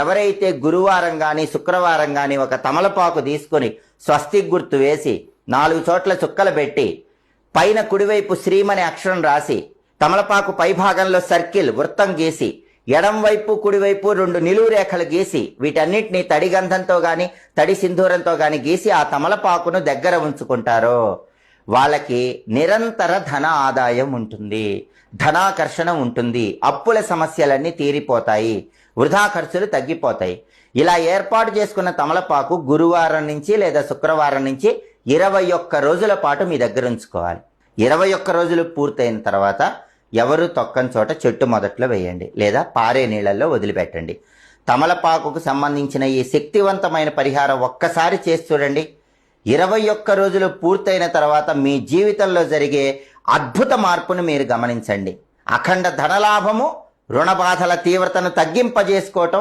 ఎవరైతే గురువారం కానీ శుక్రవారం కానీ ఒక తమలపాకు తీసుకొని స్వస్తి గుర్తు వేసి నాలుగు చోట్ల చుక్కలు పెట్టి పైన కుడివైపు శ్రీమని అక్షరం రాసి తమలపాకు పై భాగంలో సర్కిల్ వృత్తం గీసి ఎడంవైపు కుడివైపు రెండు నిలువు రేఖలు గీసి వీటన్నిటిని తడి గంధంతో గాని తడి సింధూరంతో గాని గీసి ఆ తమలపాకును దగ్గర ఉంచుకుంటారు. వాళ్ళకి నిరంతర ధన ఆదాయం ఉంటుంది ధనాకర్షణ ఉంటుంది అప్పుల సమస్యలన్నీ తీరిపోతాయి వృధా ఖర్చులు తగ్గిపోతాయి. ఇలా ఏర్పాటు చేసుకున్న తమలపాకు గురువారం నుంచి లేదా శుక్రవారం నుంచి ఇరవై ఒక్క రోజుల పాటు మీ దగ్గర ఉంచుకోవాలి. ఇరవై ఒక్క రోజులు పూర్తయిన తర్వాత ఎవరు తొక్కని చోట చెట్టు మొదట్లో వేయండి లేదా పారే నీళ్ళల్లో వదిలిపెట్టండి. తమలపాకుకు సంబంధించిన ఈ శక్తివంతమైన పరిహారం ఒక్కసారి చేసి చూడండి. ఇరవై ఒక్క రోజులు పూర్తయిన తర్వాత మీ జీవితంలో జరిగే అద్భుత మార్పును మీరు గమనించండి. అఖండ ధనలాభము రుణ బాధల తీవ్రతను తగ్గింపజేసుకోవటం